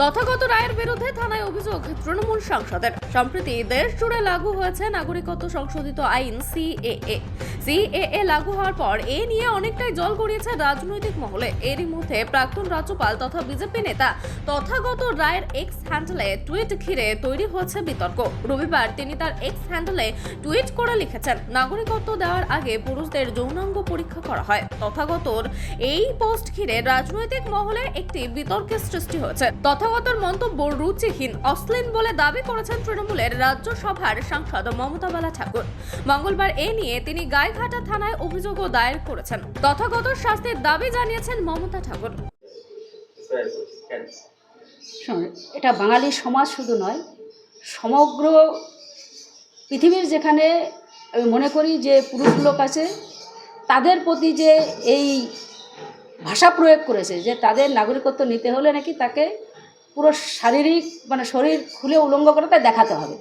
তথাগত রায়ের বিরুদ্ধে থানায় অভিযোগ তৃণমূল সাংসদের। সম্প্রতি দেশ জুড়ে লাগু হয়েছে নাগরিকত্ব সংশোধিত আইন, সিএএ। সিএএ লাগু হওয়ার পর এ নিয়ে অনেকটাই জল গড়িয়েছে রাজনৈতিক মহলে। এরই মধ্যে প্রাক্তন রাজ্যপাল তথা বিজেপি নেতা তথাগত রায়ের এক্স হ্যান্ডেলে টুইট ঘিরে তৈরি হয়েছে বিতর্ক। রবিবার তিনি তার এক্স হ্যান্ডেলে টুইট করে লিখেছেন, নাগরিকত্ব দেওয়ার আগে পুরুষদের যৌনাঙ্গ পরীক্ষা করা হয়। তথাগতর এই পোস্ট ঘিরে রাজনৈতিক মহলে একটি বিতর্কের সৃষ্টি হয়েছে। তথাগতর মন্তব্য রুচিহীন, অশ্লীল বলে দাবি করেছেন তৃণমূলের রাজ্যসভার সাংসদ মমতা বালা ঠাকুর। মঙ্গলবার এ নিয়ে তিনি গাইঘাটা থানায় অভিযোগও দায়ের করেছেন। তথাগত শাস্তির দাবি জানিয়েছেন মমতা ঠাকুর। এটা বাঙালি সমাজ শুধু নয়, সমগ্র পৃথিবীর যেখানে আমি মনে করি যে পুরুষ লোক আছে, তাদের প্রতি যে এই ভাষা প্রয়োগ করেছে, যে তাদের নাগরিকত্ব নিতে হলে নাকি তাকে পুরো শারীরিক মানে শরীর খুলে উলঙ্গ করে তাই দেখাতে হবে।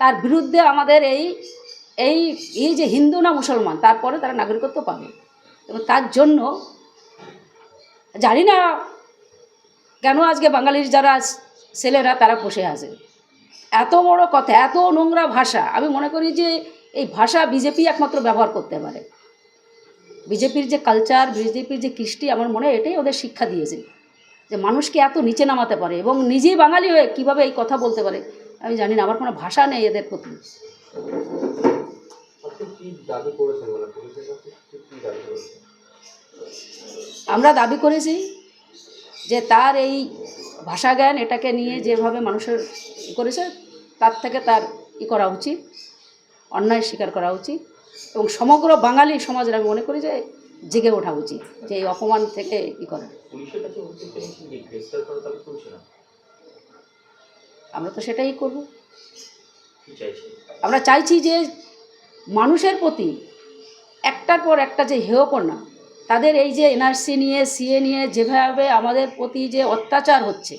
তার বিরুদ্ধে আমাদের এই এই এই যে হিন্দু না মুসলমান, তারপরে তারা নাগরিকত্ব পাবে। এবং তার জন্য জানি না কেন আজকে বাঙালির যারা ছেলেরা তারা বসে আছে। এত বড় কথা, এত নোংরা ভাষা, আমি মনে করি যে এই ভাষা বিজেপি একমাত্র ব্যবহার করতে পারে। বিজেপির যে কালচার বিজেপির যে কৃষ্টি, আমার মনে হয় এটাই ওদের শিক্ষা দিয়েছে। যে মানুষকে এত নিচে নামাতে পারে এবং নিজেই বাঙালি হয়ে কীভাবে এই কথা বলতে পারে আমি জানি না আমার কোনো ভাষা নেই এদের প্রতি। আমরা দাবি করেছি যে তার এই ভাষা জ্ঞান এটাকে নিয়ে যেভাবে মানুষের করেছে তার থেকে তার ই করা উচিত অন্যায় স্বীকার করা উচিত এবং সমগ্র বাঙালি সমাজের আমি মনে করি যে জেগে ওঠা উচিত যে এই অপমান থেকে ই করা। আমরা তো সেটাই করব। আমরা চাইছি যে মানুষের প্রতি একটার পর একটা যে হেয়পনা তাদের এই যে এনআরসি নিয়ে, সিএ নিয়ে, যেভাবে আমাদের প্রতি যে অত্যাচার হচ্ছে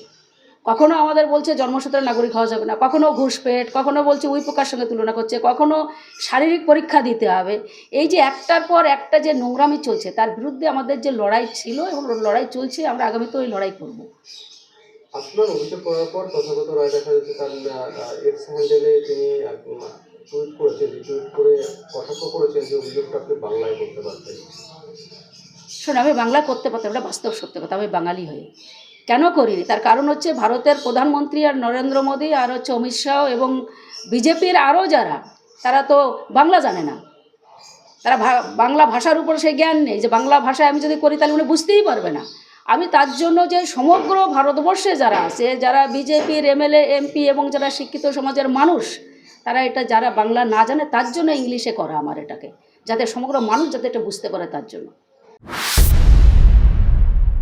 কখনো আমাদের বলছে জন্মসূত্রে নাগরিক হওয়া যাবে না কখনো ঘুষপেট কখনো বলছে উই পোকার সঙ্গে তুলনা করছে কখনো শারীরিক পরীক্ষা দিতে হবে। এই যে একটার পর একটা যে নোংরামি চলছে তার বিরুদ্ধে আমাদের যে লড়াই ছিল এবং লড়াই চলছে আমরা আগামীতে ওই লড়াই করব। আপনার অভিযোগ করার পর তথাগত রায় দেখা যাচ্ছে তার এক্স হ্যান্ডেলে তিনি টুইট করেছেন টুইট করে কটাক্ষ করেছেন যে অভিযোগটা আপনি বাংলায় করতে পারতেন। শোন আমি বাংলা করতে পারতাম এটা বাস্তব সত্য কথা আমি বাঙালি হয়ে। কেন করিনি? তার কারণ হচ্ছে ভারতের প্রধানমন্ত্রী আর নরেন্দ্র মোদী আর হচ্ছে অমিত শাহ এবং বিজেপির আরও যারা, তারা তো বাংলা জানে না। তারা বাংলা ভাষার উপর সেই জ্ঞান নেই। যে বাংলা ভাষায় আমি যদি করি, তাহলে উনি বুঝতেই পারবে না। আমি তার জন্য যে সমগ্র ভারতবর্ষে যারা আছে, যারা বিজেপির এমএলএ, এমপি এবং যারা শিক্ষিত সমাজের মানুষ, তারা এটা যারা বাংলা না জানে, তার জন্য ইংলিশে করা আমার এটাকে। যাতে সমগ্র মানুষ যাতে এটা বুঝতে পারে তার জন্য।